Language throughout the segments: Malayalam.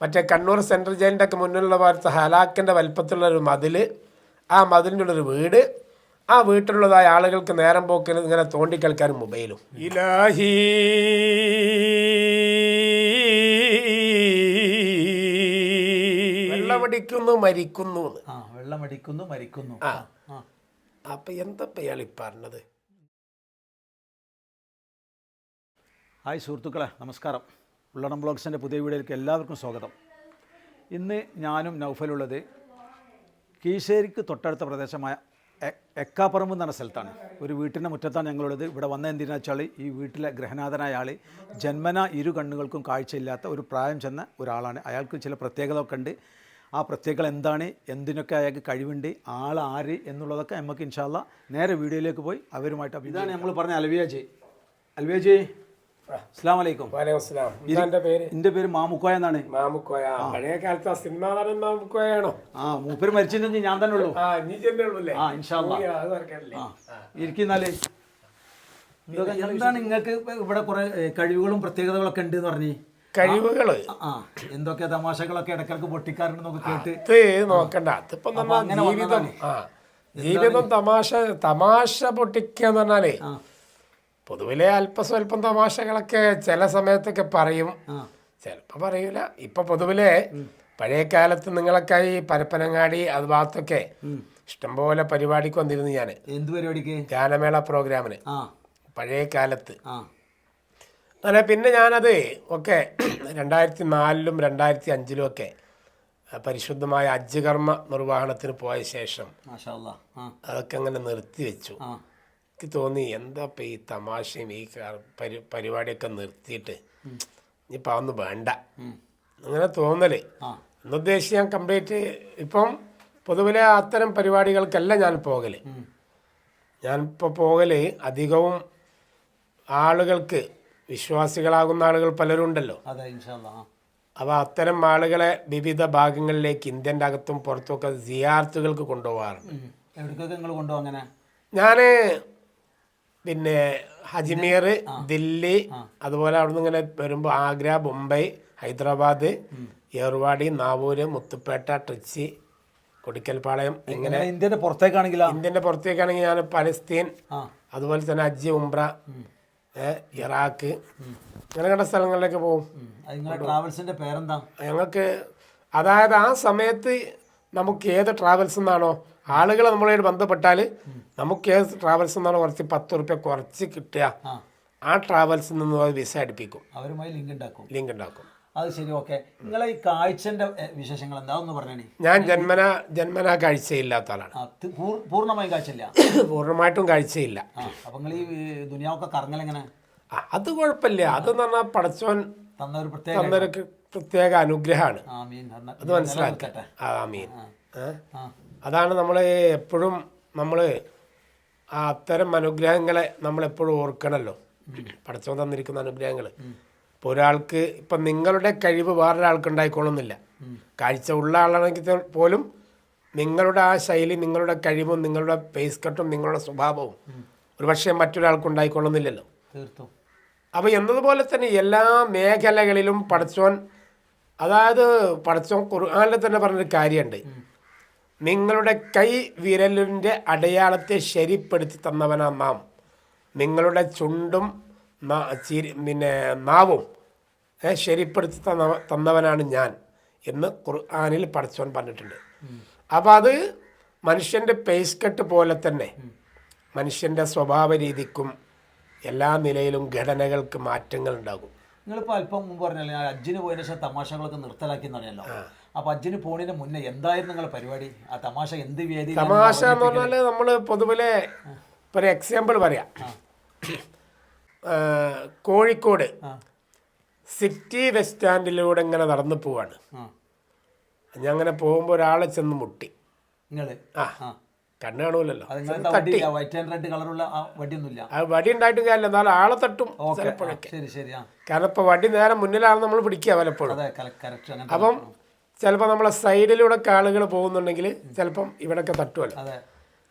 മറ്റേ കണ്ണൂർ സെൻട്രൽ ജയിലിന്റെ ഒക്കെ മുന്നിലുള്ള ഭാഗത്ത് ഹലാക്കിന്റെ വലിപ്പത്തിലുള്ള ഒരു മതിൽ ആ മതിലിന്റെ ഉള്ളൊരു വീട് ആ വീട്ടിലുള്ളതായ ആളുകൾക്ക് നേരം പോക്കിന് ഇങ്ങനെ തോണ്ടി തോണ്ടിക്കളിക്കാനും മൊബൈലും. ഇലാഹി വെള്ളമടിക്കുന്നു മരിക്കുന്നു ആ വെള്ളമടിക്കുന്നു മരിക്കുന്നു. ആ. അപ്പം അപ്പൊ എന്താ ഇയാൾ ഈ പറഞ്ഞത്? ഹായ് സുഹൃത്തുക്കളെ നമസ്കാരം. ഉള്ളടം ബ്ലോഗ്സിന്റെ പുതിയ വീഡിയോയിലേക്ക് എല്ലാവർക്കും സ്വാഗതം. ഇന്ന് ഞാനും നൗഫലുള്ളത് കീശേരിക്ക് തൊട്ടടുത്ത പ്രദേശമായ എക്കാപ്പറമ്പ് എന്ന് സ്ഥലത്താണ്. ഒരു വീട്ടിന്റെ മുറ്റത്താണ് ഞങ്ങളുള്ളത്. ഇവിടെ വന്ന എന്തിനാ വെച്ചാൽ ഈ വീട്ടിലെ ഗ്രഹനാഥനായ ആൾ ജന്മന ഇരു കണ്ണുകൾക്കും കാഴ്ചയില്ലാത്ത ഒരു പ്രായം ചെന്ന ഒരാളാണ്. അയാൾക്ക് ചില പ്രത്യേകതകളൊക്കെ ഉണ്ട്. ആ പ്രത്യേകത എന്താണ്? എന്തിനൊക്കെ അയാൾക്ക് കഴിവുണ്ട്? ആൾ ആര് എന്നുള്ളതൊക്കെ നമുക്ക് ഇൻഷാല്ല നേരെ വീഡിയോയിലേക്ക് പോയി അവരുമായിട്ട് ഇതാണ് നമ്മൾ പറഞ്ഞ അൽവിയാജി അൽവിയാജി അസ്സാം വലൈക്കും എന്താ പേര്? എന്റെ പേര് മാമുക്കോയ എന്നാണ്. മാമുക്കോയ. പഴയ കാലത്ത് സിനിമാ നടൻ മാമുക്കോയാണോ? ആ മൂപ്പര് മരിച്ചിട്ടുണ്ടെങ്കിൽ ഞാൻ തന്നെ ഉള്ളൂ. ആ ഇൻഷാല്ല അത് ഇരിക്കുന്നാൽ. എന്താണ് നിങ്ങൾക്ക് ഇവിടെ കുറെ കഴിവുകളും പ്രത്യേകതകളൊക്കെ ഉണ്ട് എന്ന് പറഞ്ഞു? കഴിവുകൾ? ആ എന്തൊക്കെ തമാശകളൊക്കെ ഇടക്കിടക്ക് പൊട്ടിക്കാറുണ്ടെന്നൊക്കെ കേട്ട്. ഇത് നോക്കണ്ട. അതിപ്പോ നമ്മ ജീവിതം ജീവിതം തമാശ തമാശ പൊട്ടിക്കുക എന്ന് പറഞ്ഞാലേ പൊതുവിലെ അല്പസ്വല്പം തമാശകളൊക്കെ ചില സമയത്തൊക്കെ പറയും. ചിലപ്പോൾ പറയൂല. ഇപ്പൊ പൊതുവിലെ പഴയ കാലത്ത് നിങ്ങളൊക്കെ ഈ പരപ്പനങ്ങാടി അത് ഭാഗത്തൊക്കെ ഇഷ്ടംപോലെ പരിപാടിക്ക് വന്നിരുന്നു ഞാൻ എന്ത് പരിപാടിക്ക്? ഗാനമേള പ്രോഗ്രാമിന്. പഴയ കാലത്ത്. അങ്ങനെ പിന്നെ ഞാനത് ഒക്കെ രണ്ടായിരത്തി നാലിലും രണ്ടായിരത്തി അഞ്ചിലും ഒക്കെ പരിശുദ്ധമായ അജ്ജകർമ്മ നിർവഹണത്തിന് പോയ ശേഷം അതൊക്കെ അങ്ങനെ നിർത്തി വെച്ചു എനിക്ക് തോന്നി എന്താ ഇപ്പം ഈ തമാശയും ഈ പരി പരിപാടിയൊക്കെ നിർത്തിയിട്ട്? ഇനിയിപ്പോൾ അതൊന്നും വേണ്ട. അങ്ങനെ തോന്നൽ. എന്നുദ്ദേശിച്ച് ഞാൻ കംപ്ലീറ്റ് ഇപ്പം പൊതുവിലെ അത്തരം പരിപാടികൾക്കല്ല ഞാൻ പോകൽ ഞാൻ ഞാനിപ്പോൾ പോകൽ അധികവും ആളുകൾക്ക് വിശ്വാസികളാകുന്ന ആളുകൾ പലരും ഉണ്ടല്ലോ. അതെ ഇൻഷാല്ലാ അപ്പോൾ അത്തരം ആളുകളെ വിവിധ ഭാഗങ്ങളിലേക്ക് ഇന്ത്യന്റെ അകത്തും പുറത്തുമൊക്കെ സിയാർത്തുകൾക്ക് കൊണ്ടുപോകാറുണ്ട്. ഞാൻ പിന്നെ അജ്മീർ ദില്ലി അതുപോലെ അവിടുന്ന് ഇങ്ങനെ വരുമ്പോൾ ആഗ്ര മുംബൈ ഹൈദരാബാദ് ഏർവാടി നാവൂര് മുത്തുപ്പേട്ട ട്രിച്ചി കൊടിക്കൽപ്പാളയം ഇങ്ങനെ ഇന്ത്യന്റെ പുറത്തേക്കാണെങ്കിൽ ഇന്ത്യന്റെ ഇന്ത്യന്റെ പുറത്തേക്കാണെങ്കിൽ ഞാൻ പലസ്തീൻ അതുപോലെ തന്നെ അജ്ജി ഉംറ ഇറാഖ് ഇങ്ങനെ കണ്ട സ്ഥലങ്ങളിലേക്ക് പോകും. ട്രാവൽസിന്റെ പേരെന്താ? ഞങ്ങൾക്ക് അതായത് ആ സമയത്ത് നമുക്ക് ഏത് ട്രാവൽസ് നിന്നാണോ ആളുകൾ നമ്മളായിട്ട് ബന്ധപ്പെട്ടാൽ നമുക്ക് ഏത് ട്രാവൽസ് എന്നാണ് കുറച്ച് പത്ത് റുപ്യ കുറച്ച് കിട്ടുക. ആ. ട്രാവൽസിൽ നിന്ന് അത് വിസ അടുപ്പിക്കും. അവരുമായി ലിങ്ക് ഉണ്ടാക്കും. ലിങ്ക് ഉണ്ടാക്കും. അത് ശരി ഓക്കെ നിങ്ങൾ ഈ കാഴ്ചന്റെ വിശേഷങ്ങൾ എന്താന്ന് പറഞ്ഞേ? ഞാൻ ജന്മന ജന്മന കാഴ്ചയില്ലാത്ത ആളാണ്. പൂർണമായും കാഴ്ചയില്ല? പൂർണമായിട്ടും കാഴ്ചയില്ല. അപ്പൊ നിങ്ങൾ ഈ ദുനിയാവൊക്കെ കറങ്ങലെങ്ങനെ എങ്ങനെ? അത് കുഴപ്പമില്ല. അതെന്ന് പറഞ്ഞാൽ പടച്ചോൻ തന്നൊരു പ്രത്യേക തന്നൊരു പ്രത്യേക അനുഗ്രഹമാണ്. അത് മനസ്സിലാക്കട്ടെ ആ മീൻ അതാണ് നമ്മൾ എപ്പോഴും നമ്മൾ ആ അത്തരം അനുഗ്രഹങ്ങളെ നമ്മളെപ്പോഴും ഓർക്കണമല്ലോ പടച്ചവൻ തന്നിരിക്കുന്ന അനുഗ്രഹങ്ങൾ ഇപ്പോൾ ഒരാൾക്ക് ഇപ്പം നിങ്ങളുടെ കഴിവ് വേറൊരാൾക്ക് ഉണ്ടായിക്കോളുന്നില്ല. കാഴ്ച ഉള്ള ആളാണെങ്കിൽ പോലും നിങ്ങളുടെ ആ ശൈലി നിങ്ങളുടെ കഴിവും നിങ്ങളുടെ പേസ് കട്ടും നിങ്ങളുടെ സ്വഭാവവും ഒരുപക്ഷെ മറ്റൊരാൾക്ക് ഉണ്ടായിക്കൊള്ളുന്നില്ലല്ലോ. തീർത്തും. അപ്പോൾ എന്നതുപോലെ തന്നെ എല്ലാ മേഖലകളിലും പടച്ചോൻ അതായത് പടച്ചോൻ ഖുർആാനിൽ തന്നെ പറഞ്ഞൊരു കാര്യമുണ്ട്. നിങ്ങളുടെ കൈ വിരലിന്റെ അടയാളത്തെ ശരിപ്പെടുത്തി തന്നവനാ നാം. നിങ്ങളുടെ ചുണ്ടും പിന്നെ നാവും ശരിപ്പെടുത്തി തന്ന തന്നവനാണ് ഞാൻ എന്ന് ഖുർആാനിൽ പഠിച്ചവൻ പറഞ്ഞിട്ടുണ്ട്. അപ്പോൾ അത് മനുഷ്യന്റെ പേസ് കട്ട് പോലെ തന്നെ മനുഷ്യന്റെ സ്വഭാവ രീതിക്കും എല്ലാ നിലയിലും ഘടനകൾക്ക് മാറ്റങ്ങൾ ഉണ്ടാകും നിങ്ങളിപ്പോൾ അല്പം മുമ്പ് പറഞ്ഞല്ലോ ഞാൻ അജ്ജിന് പോയതിനു ശേഷം തമാശകളൊക്കെ നിർത്തലാക്കി എന്ന് പറഞ്ഞല്ലോ അപ്പൊ അജ്ജന് പോണിന് മുന്നേ എന്തായിരുന്നു നിങ്ങളുടെ പരിപാടി? ആ തമാശ എന്ത് വേദി തമാശ എന്ന് പറഞ്ഞാൽ നമ്മൾ പൊതുവിലെ ഒരു എക്സാമ്പിൾ പറയാം. കോഴിക്കോട് സിറ്റി ബസ് സ്റ്റാൻഡിലൂടെ ഇങ്ങനെ നടന്നു പോവാണ്. ഞാൻ അങ്ങനെ പോകുമ്പോൾ ഒരാളെ ചെന്ന് മുട്ടി. നിങ്ങൾ? ആ. കണ്ണ് കാണൂലല്ലോ. അത് നിങ്ങളെ വണ്ടി വൈറ്റ് ആൻഡ് റെഡ് കളറുള്ള ആ വടിയൊന്നുമില്ല. ആ വടി ഉണ്ടായിട്ടും കാര്യമില്ല. എന്നാലും ആളെ തട്ടും ചിലപ്പോഴൊക്കെ. ശരി ശരി. കാരണം ഇപ്പൊ വടി നേരെ മുന്നിലാണ് നമ്മൾ പിടിക്കുക പലപ്പോഴും അപ്പം ചിലപ്പോൾ നമ്മളെ സൈഡിലൂടെ ആളുകൾ പോകുന്നുണ്ടെങ്കിൽ ചിലപ്പം ഇവിടൊക്കെ തട്ടുമല്ലോ.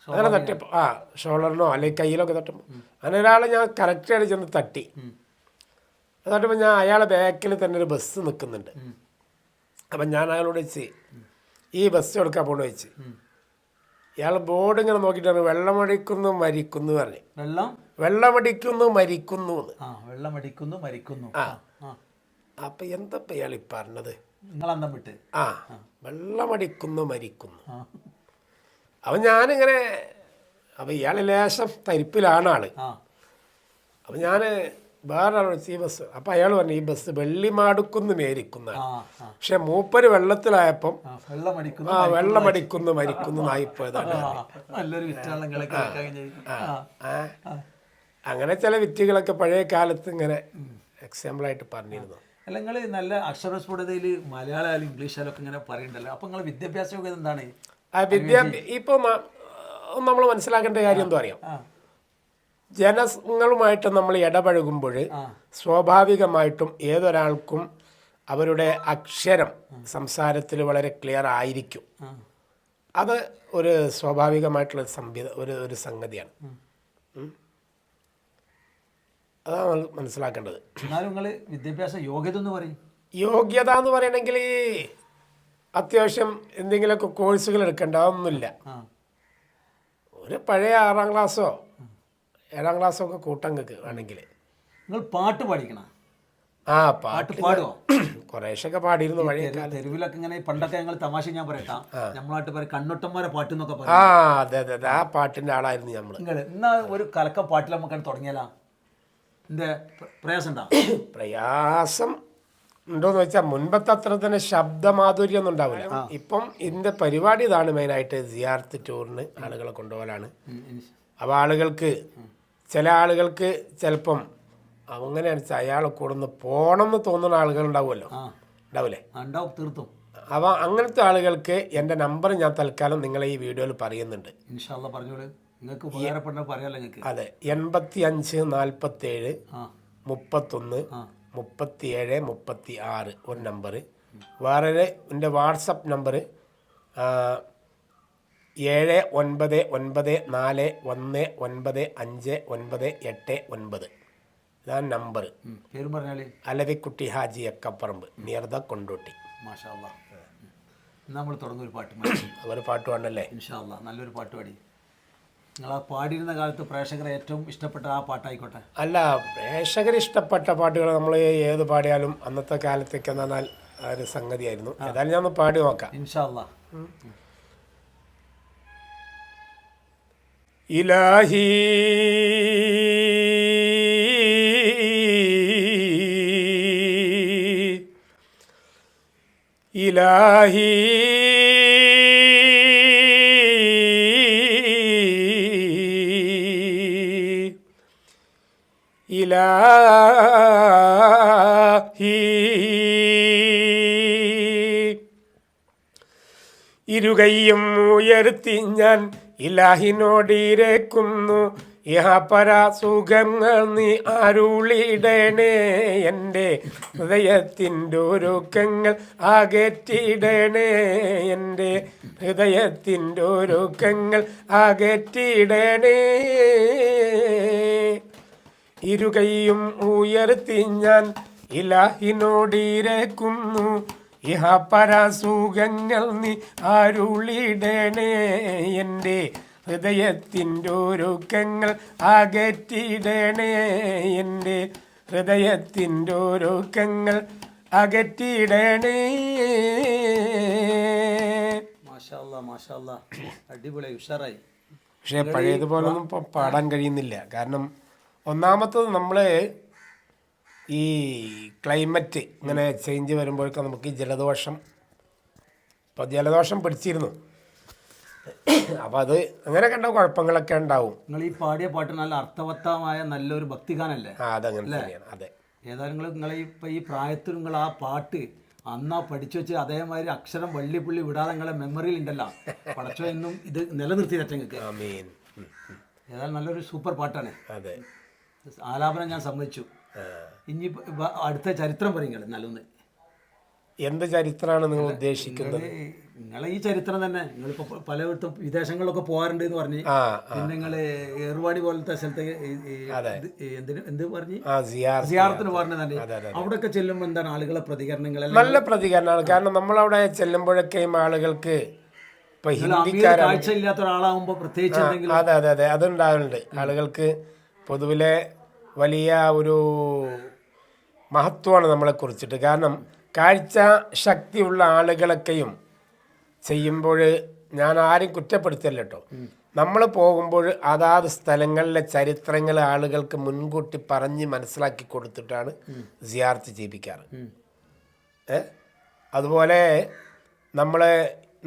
അങ്ങനെ തട്ടിയപ്പോൾ ആ ഷോൾഡറിനോ അല്ലെങ്കിൽ കയ്യിലൊക്കെ തട്ടുമ്പോൾ അങ്ങനെ ഒരാളെ ഞാൻ കറക്റ്റായിട്ട് ചെന്ന് തട്ടി. അത് തട്ടുമ്പോൾ ഞാൻ അയാളെ ബാക്കിൽ തന്നെ ഒരു ബസ് നിൽക്കുന്നുണ്ട് അപ്പം ഞാൻ അയാളോട് വെച്ച് ഈ ബസ് എടുക്കാൻ പോകണമെന്ന് വെച്ച് ഇയാൾ ബോർഡ് ഇങ്ങനെ നോക്കിയിട്ടാണ് വെള്ളമടിക്കുന്നു മരിക്കുന്നു പറഞ്ഞു. വെള്ളം? വെള്ളമടിക്കുന്നു മരിക്കുന്നു എന്ന്. ആ വെള്ളം മരിക്കുന്നു. ആ. അപ്പം എന്തപ്പം ഇയാൾ ഈ പറഞ്ഞത്? അന്തം വിട്ട്. ആ വെള്ളമടിക്കുന്നു മരിക്കുന്നു. അപ്പം ഞാനിങ്ങനെ അപ്പം ഇയാൾ ലേശം തരിപ്പിലാണ് ആൾ. അപ്പം ഞാൻ വേറെ ഈ ബസ് അപ്പം അയാൾ പറഞ്ഞു ഈ ബസ് വെള്ളിമാടുക്കുന്ന് മേരിക്കുന്ന. പക്ഷെ മൂപ്പര് വെള്ളത്തിലായപ്പം വെള്ളമടിക്കുന്നു ആ വെള്ളമടിക്കുന്നു മരിക്കുന്നു ആയിപ്പോയതാണ്. അങ്ങനെ ചില വിറ്റുകളൊക്കെ പഴയ കാലത്ത് ഇങ്ങനെ എക്സാമ്പിളായിട്ട് പറഞ്ഞിരുന്നു. അല്ല നിങ്ങൾ നല്ല അക്ഷരസ്ഫുടതയിൽ മലയാളം ഇംഗ്ലീഷായാലും ഒക്കെ ഇങ്ങനെ പറയണ്ടല്ലോ. അപ്പം നിങ്ങൾ വിദ്യാഭ്യാസമൊക്കെ എന്താണ്? ഇപ്പം നമ്മൾ മനസ്സിലാക്കേണ്ട കാര്യം എന്തോ അറിയാം ജനങ്ങളുമായിട്ട് നമ്മൾ ഇടപഴകുമ്പോൾ സ്വാഭാവികമായിട്ടും ഏതൊരാൾക്കും അവരുടെ അക്ഷരം സംസാരത്തിൽ വളരെ ക്ലിയർ ആയിരിക്കും. അത് ഒരു സ്വാഭാവികമായിട്ടുള്ള സംവിധ ഒരു ഒരു സംഗതിയാണ്. അതാണ് മനസ്സിലാക്കേണ്ടത്. എന്നാലും നിങ്ങൾ വിദ്യാഭ്യാസ യോഗ്യത എന്ന് പറയും. യോഗ്യത എന്ന് പറയണമെങ്കിൽ അത്യാവശ്യം എന്തെങ്കിലുമൊക്കെ കോഴ്സുകൾ എടുക്കേണ്ട അതൊന്നുമില്ല. ഒരു പഴയ ആറാം ക്ലാസ്സോ ഏഴാം ക്ലാസ്സോ ഒക്കെ കൂട്ടങ്ങൾക്ക് വേണമെങ്കിൽ നിങ്ങൾ പാട്ട് പാടിക്കണം? ആ പാട്ട് പാടുമോ കുറേശ്ശൊക്കെ പാടിയിരുന്നു പഴയ തെരുവിലൊക്കെ ഇങ്ങനെ പണ്ടൊക്കെ ഞങ്ങൾ തമാശ ഞാൻ പറയട്ടാ. നമ്മളായിട്ട് പറയും കണ്ണൊട്ടന്മാരെ പാട്ട് എന്നൊക്കെ ആ അതെ അതെ അതെ. ആ പാട്ടിന്റെ ആളായിരുന്നു നമ്മൾ നിങ്ങൾ എന്നാ ഒരു കലക്ക പാട്ടിൽ നമുക്ക് തുടങ്ങിയാലാ? എന്റെ പ്രയാസം പ്രയാസം ഉണ്ടോന്ന് വെച്ചാൽ മുൻപത്തെ അത്ര തന്നെ ശബ്ദമാധുര്യം ഒന്നും ഉണ്ടാവില്ല. ഇപ്പം ഇതിന്റെ പരിപാടി ഇതാണ് മെയിനായിട്ട് സിയാർത്ത് ടൂറിന് ആളുകളെ കൊണ്ടുപോകാനാണ്. അപ്പോൾ ആളുകൾക്ക് ചില ആളുകൾക്ക് ചിലപ്പം അങ്ങനെയാണ് വെച്ചാൽ അയാളെ കൂടെ ഒന്ന് പോകണം എന്ന് തോന്നുന്ന ആളുകൾ ഉണ്ടാവുമല്ലോ. ഉണ്ടാവില്ലേ? ഉണ്ടാവും തീർത്തും. അപ്പോൾ അങ്ങനത്തെ ആളുകൾക്ക് എന്റെ നമ്പർ ഞാൻ തൽക്കാലം നിങ്ങളെ ഈ വീഡിയോയിൽ പറയുന്നുണ്ട്. ഇൻഷാല്ല പറഞ്ഞോളൂ. നിങ്ങൾക്ക് ഉപകാരപ്പെടുന്ന പറയാലോ നിങ്ങൾക്ക്? അതെ എൺപത്തി അഞ്ച് നാൽപ്പത്തേഴ് മുപ്പത്തൊന്ന് മുപ്പത്തിയേഴ് മുപ്പത്തി ആറ് ഒരു നമ്പർ വേറെ എന്റെ വാട്സപ്പ് നമ്പർ ഏഴ് ഒൻപത് ഒൻപത് നാല് ഒന്ന് ഒൻപത് അഞ്ച് ഒൻപത് എട്ട് ഒൻപത്. ഇതാണ് നമ്പർ പേര് പറഞ്ഞാൽ അലവിക്കുട്ടി ഹാജി അക്കപ്പറമ്പ് നിയർദ കൊണ്ടോട്ടി. മാഷാ നമ്മൾ തുടങ്ങും ഒരു പാട്ട് അവർ പാട്ട് പാടല്ലേ ഇൻഷാ നല്ലൊരു പാട്ട് പാടി. നിങ്ങൾ ആ പാടിയിരുന്ന കാലത്ത് പ്രേക്ഷകരെ ഏറ്റവും ഇഷ്ടപ്പെട്ട ആ പാട്ടായിക്കോട്ടെ. അല്ല പ്രേക്ഷകർ ഇഷ്ടപ്പെട്ട പാട്ടുകൾ നമ്മൾ ഏത് പാടിയാലും അന്നത്തെ കാലത്തേക്ക് എന്ന് പറഞ്ഞാൽ ആ ഒരു സംഗതിയായിരുന്നു. ഏതായാലും ഞാൻ ഒന്ന് പാടി നോക്കാം. ഇൻഷാല്ല ഇലാഹി ഇലാഹി ഇലാഹി. ഇരുകൈയും ഉയർത്തി ഞാൻ ഇലാഹിനോടിരക്കുന്നു. ഇഹപര സുഖങ്ങൾ നീ അരുളിടണേ. എന്റെ ഹൃദയത്തിന്റെ ഒരുക്കങ്ങൾ അകറ്റിടണേ. എന്റെ ഹൃദയത്തിന്റെ ഒരുക്കങ്ങൾ അകറ്റിടണേ. ഇരുകൈയും ഉയർത്തി ഞാൻ ഇലാഹിനോടിരക്കുന്നു. ഇഹ പരാസുഖങ്ങൾ നീ അരുളിടണേ എന്റെ ഹൃദയത്തിന്റെ ഒരുക്കങ്ങൾ അകറ്റിടണേ. എന്റെ ഹൃദയത്തിന്റെ ഒരുക്കങ്ങൾ അകറ്റിടണേ. മാഷാ അല്ലാ മാഷാ അല്ലാ അടിപൊളി ഉഷാറായി. പക്ഷേ പഴയതുപോലൊന്നും ഒന്നും പാടാൻ കഴിയുന്നില്ല. കാരണം ഒന്നാമത്തത് നമ്മളെ ഈ ക്ലൈമറ്റ് ഇങ്ങനെ ചേഞ്ച് വരുമ്പോഴൊക്കെ നമുക്ക് ജലദോഷം ഇപ്പോൾ ജലദോഷം പിടിച്ചിരുന്നു. അപ്പോൾ അത് അങ്ങനെ കണ്ട കുഴപ്പങ്ങളൊക്കെ ഉണ്ടാവും. നിങ്ങൾ ഈ പാടിയ പാട്ട് നല്ല അർത്ഥവത്തമായ നല്ലൊരു ഭക്തിഗാനല്ലേ? ആ അതങ്ങനെ തന്നെയാണ് അതെ. ഏതായാലും നിങ്ങൾ നിങ്ങൾ ഇപ്പം ഈ പ്രായത്തിൽ നിങ്ങൾ ആ പാട്ട് അന്നാ പഠിച്ചു വെച്ച് അതേമാതിരി അക്ഷരം വള്ളിപ്പുള്ളി വിടാതെ നിങ്ങളെ മെമ്മറിയിൽ ഉണ്ടല്ലോ. പഠിച്ചോ എന്നും ഇത് നിലനിർത്തി ഉം. ഏതായാലും നല്ലൊരു സൂപ്പർ പാട്ടാണ്. അതെ. ആലാപനം ഞാൻ സമ്മതിച്ചു. ഇനി അടുത്ത ചരിത്രം പറയുക നല്ലൊന്ന്. എന്ത് ചരിത്രമാണ് നിങ്ങൾ ഉദ്ദേശിക്കുന്നത്? നിങ്ങൾ നിങ്ങളെ ഈ ചരിത്രം തന്നെ നിങ്ങളിപ്പോ പ- പലയിടത്തും വിദേശങ്ങളിലൊക്കെ പോകാറുണ്ട് എന്ന് പറഞ്ഞു പിന്നെ നിങ്ങൾ ഏർവാടി പോലത്തെ സ്ഥലത്തേക്ക് ഈ എന്തിന് എന്ത് പറഞ്ഞു? സിയാറത്തിന് പറഞ്ഞു. തന്നെ അവിടെയൊക്കെ ചെല്ലുമ്പോൾ എന്താണ് ആളുകളെ പ്രതികരണങ്ങൾ നല്ല പ്രതികരണമാണ്. കാരണം നമ്മൾ അവിടെ ചെല്ലുമ്പോഴൊക്കെയും ആളുകൾക്ക് ഇപ്പൊ ഹിന്ദിക്കാരാണ്. പ്രത്യേകിച്ച് അതെ അതെ അതെ. അതുണ്ടാവുന്നുണ്ട്. ആളുകൾക്ക് പൊതുവിലെ വലിയ ഒരു മഹത്വമാണ് നമ്മളെ കുറിച്ചിട്ട്. കാരണം കാഴ്ച ശക്തിയുള്ള ആളുകളൊക്കെയും ചെയ്യുമ്പോൾ ഞാൻ ആരും കുറ്റപ്പെടുത്തില്ലട്ടോ നമ്മൾ പോകുമ്പോൾ അതാത് സ്ഥലങ്ങളിലെ ചരിത്രങ്ങൾ ആളുകൾക്ക് മുൻകൂട്ടി പറഞ്ഞ് മനസ്സിലാക്കി കൊടുത്തിട്ടാണ് സിയാർത്ത് ചെയ്യിപ്പിക്കാറ് അതുപോലെ നമ്മളെ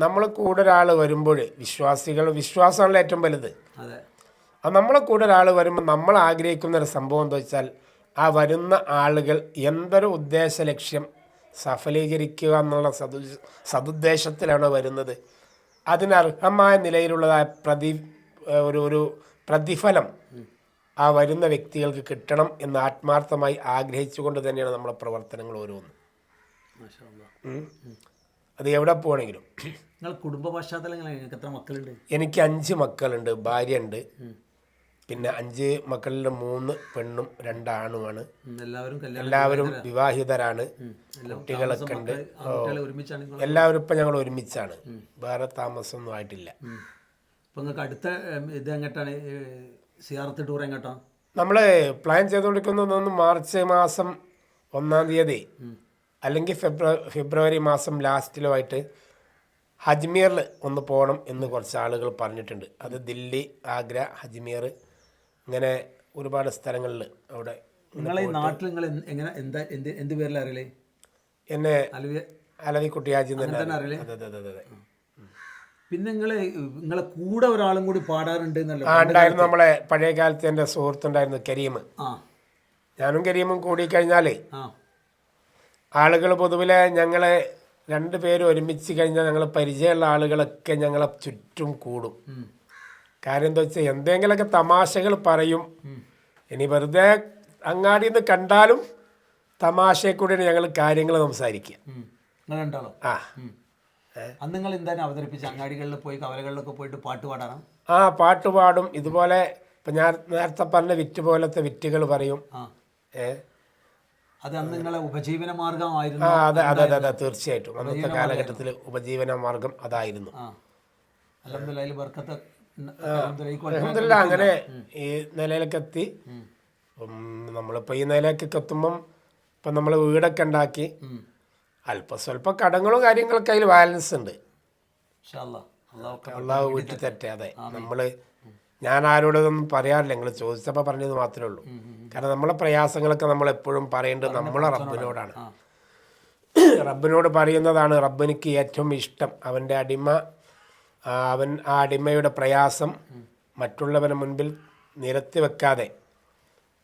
നമ്മൾ കൂടെ ഒരാൾ വരുമ്പോൾ വിശ്വാസികൾ വിശ്വാസമാണല്ലോ ഏറ്റവും വലുത്. അതെ നമ്മളെ കൂടെ ഒരാൾ വരുമ്പോൾ നമ്മൾ ആഗ്രഹിക്കുന്ന ഒരു സംഭവം എന്താ വെച്ചാൽ ആ വരുന്ന ആളുകൾ എന്തൊരു ഉദ്ദേശ ലക്ഷ്യം സഫലീകരിക്കുക എന്നുള്ള സതു സതുദ്ദേശത്തിലാണ് വരുന്നത്. അതിനർഹമായ നിലയിലുള്ളതായ പ്രതി ഒരു ഒരു പ്രതിഫലം ആ വരുന്ന വ്യക്തികൾക്ക് കിട്ടണം എന്ന് ആത്മാർത്ഥമായി ആഗ്രഹിച്ചുകൊണ്ട് തന്നെയാണ് നമ്മളെ പ്രവർത്തനങ്ങൾ ഓരോന്നും. അത് എവിടെ പോകണമെങ്കിലും കുടുംബ പശ്ചാത്തലങ്ങൾ എനിക്ക് അഞ്ച് മക്കളുണ്ട് ഭാര്യയുണ്ട്. പിന്നെ അഞ്ച് മക്കളിൽ മൂന്ന് പെണ്ണും രണ്ടാണുമാണ്. എല്ലാവരും വിവാഹിതരാണ്. കുട്ടികളൊക്കെ ഉണ്ട്. എല്ലാവരും ഇപ്പം ഞങ്ങൾ ഒരുമിച്ചാണ്. വേറെ താമസമൊന്നും ആയിട്ടില്ല. ഇപ്പൊ നിങ്ങൾക്ക് അടുത്ത ഇത് എങ്ങോട്ടാണ്? സിയാർത്ത് ടൂർ എങ്ങോട്ടാണ് നമ്മൾ പ്ലാൻ ചെയ്തുകൊണ്ടിരിക്കുന്നത് മാർച്ച് മാസം ഒന്നാം തീയതി അല്ലെങ്കിൽ ഫെബ്രുവരി ഫെബ്രുവരി മാസം ലാസ്റ്റിലോ ആയിട്ട് അജ്മീറിൽ ഒന്ന് പോകണം എന്ന് കുറച്ച് ആളുകൾ പറഞ്ഞിട്ടുണ്ട്. അത് ദില്ലി ആഗ്ര അജ്മീർ ഇങ്ങനെ ഒരുപാട് സ്ഥലങ്ങളിൽ അവിടെ നിങ്ങളെ നാട്ടിൽ നിങ്ങൾ എങ്ങനെ എന്താ എന്ത് എന്ത് പേരിൽ അറിയില്ലേ എന്നെ അലവി അലവിക്കുട്ടി എന്ന് തന്നെ അറിയില്ലേ അതെ അതെ അതെ പിന്നെ നിങ്ങളെ നിങ്ങളെ കൂടെ ഒരാളും കൂടി പാടാറുണ്ട് ആ ഉണ്ടായിരുന്നു നമ്മളെ പഴയ കാലത്ത് എന്റെ സുഹൃത്തുണ്ടായിരുന്നു കരീം. ഞാനും കരീമും കൂടി കഴിഞ്ഞാലേ ആളുകൾ പൊതുവിലെ ഞങ്ങളെ രണ്ടുപേരും ഒരുമിച്ച് കഴിഞ്ഞാൽ ഞങ്ങൾ പരിചയമുള്ള ആളുകളൊക്കെ ഞങ്ങളെ ചുറ്റും കൂടും. കാര്യം എന്താ വെച്ചാൽ എന്തെങ്കിലുമൊക്കെ തമാശകൾ പറയും. ഇനി വെറുതെ അങ്ങാടിയിൽ നിന്ന് കണ്ടാലും തമാശയെ കൂടിയാണ് ഞങ്ങൾ കാര്യങ്ങൾ സംസാരിക്കുക ആ. അന്ന് നിങ്ങൾ എന്താണ് അവതരിപ്പിച്ച അങ്ങാടികളിൽ പോയി കവലകളിലൊക്കെ പോയിട്ട് പാട്ട് പാടാണ് ആ പാട്ട് പാടും. ഇതുപോലെ ഇപ്പം ഞാൻ നേരത്തെ പറഞ്ഞ വിറ്റ് പോലത്തെ വിറ്റുകൾ പറയും. ഏ? അത് അന്ന് നിങ്ങളെ ഉപജീവന മാർഗമായിരുന്നു ആ അതെ അതെ അതെ അതെ തീർച്ചയായിട്ടും. അന്നത്തെ കാലഘട്ടത്തിൽ ഉപജീവന മാർഗം അതായിരുന്നു. അതിൽ കൊല്ലം അലഹമില്ല അങ്ങനെ ഈ നിലയിലൊക്കെ എത്തി. നമ്മളിപ്പോ നമ്മളിപ്പോൾ ഈ നിലയിലേക്കൊക്കെ എത്തുമ്പം ഇപ്പം നമ്മൾ വീടൊക്കെ ഉണ്ടാക്കി അല്പ സ്വല്പ കടങ്ങളും കാര്യങ്ങളൊക്കെ അതിൽ ബാലൻസ് ഉണ്ട്. അള്ളാഹു വീട്ടിൽ തെറ്റേ അതെ. നമ്മൾ ഞാൻ ആരോടൊന്നും പറയാറില്ല നിങ്ങൾ ചോദിച്ചപ്പോൾ പറഞ്ഞത് മാത്രമേ ഉള്ളൂ. കാരണം നമ്മളെ പ്രയാസങ്ങളൊക്കെ നമ്മൾ എപ്പോഴും പറയേണ്ടത് നമ്മളെ റബ്ബിനോടാണ്. റബ്ബിനോട് പറയുന്നതാണ് റബ്ബിനിക്ക് ഏറ്റവും ഇഷ്ടം. അവന്റെ അടിമ അവൻ ആ അടിമയുടെ പ്രയാസം മറ്റുള്ളവന് മുൻപിൽ നിരത്തി വെക്കാതെ